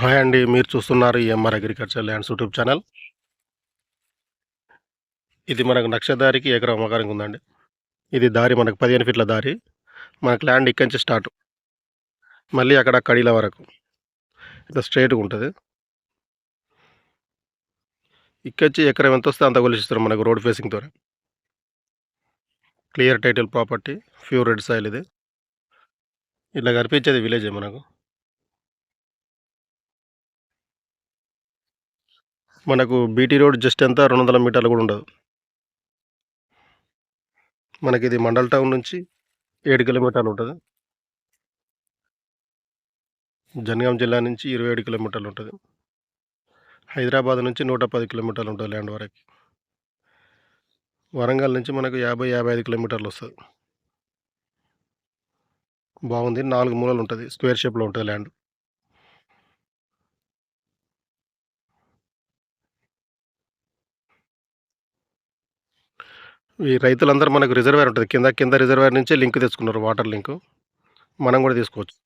Hi అండి మీరు చూస్తున్నారు M R agriculture lands YouTube channel. ఇది మనకు నక్షదారికి ఎకరం అమ్మకానికి ఉందండి. ఇది దారి మనకు పదిహేను ఫీట్ల దారి. మనకు ల్యాండ్ ఇక్కడి నుంచి స్టార్ట్ మళ్ళీ అక్కడ కడీల వరకు. ఇట్లా స్ట్రైట్గా ఉంటుంది. ఇక్కడి ఎకరం ఎంత వస్తే అంత కొలిచిస్తారు మనకు road ఫేసింగ్తో clear title property pure red soil ఇది. ఇట్లా కనిపించేది విలేజే మనకు. మనకు బీటీ రోడ్ జస్ట్ ఎంత రెండు వందల మీటర్లు కూడా ఉండదు. మనకి ఇది మండల్ టౌన్ నుంచి ఏడు కిలోమీటర్లు ఉంటుంది. జనగాం జిల్లా నుంచి ఇరవై ఏడు కిలోమీటర్లు ఉంటుంది. హైదరాబాద్ నుంచి నూట పది కిలోమీటర్లు ఉంటుంది ల్యాండ్ వరకు. వరంగల్ నుంచి మనకు యాభై యాభై ఐదు కిలోమీటర్లు వస్తుంది. బాగుంది. నాలుగు మూలలు ఉంటుంది. స్క్వేర్ షేప్లో ఉంటుంది ల్యాండ్. ఈ రైతులందరూ మనకు రిజర్వేర్ ఉంటుంది. కింద కింద రిజర్వేర్ నుంచే లింక్ తెచ్చుకున్నారు వాటర్ లింక్. మనం కూడా తీసుకోవచ్చు.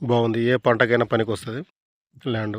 బాగుంది. ఏ పంటకైనా పనికి వస్తుంది ల్యాండ్.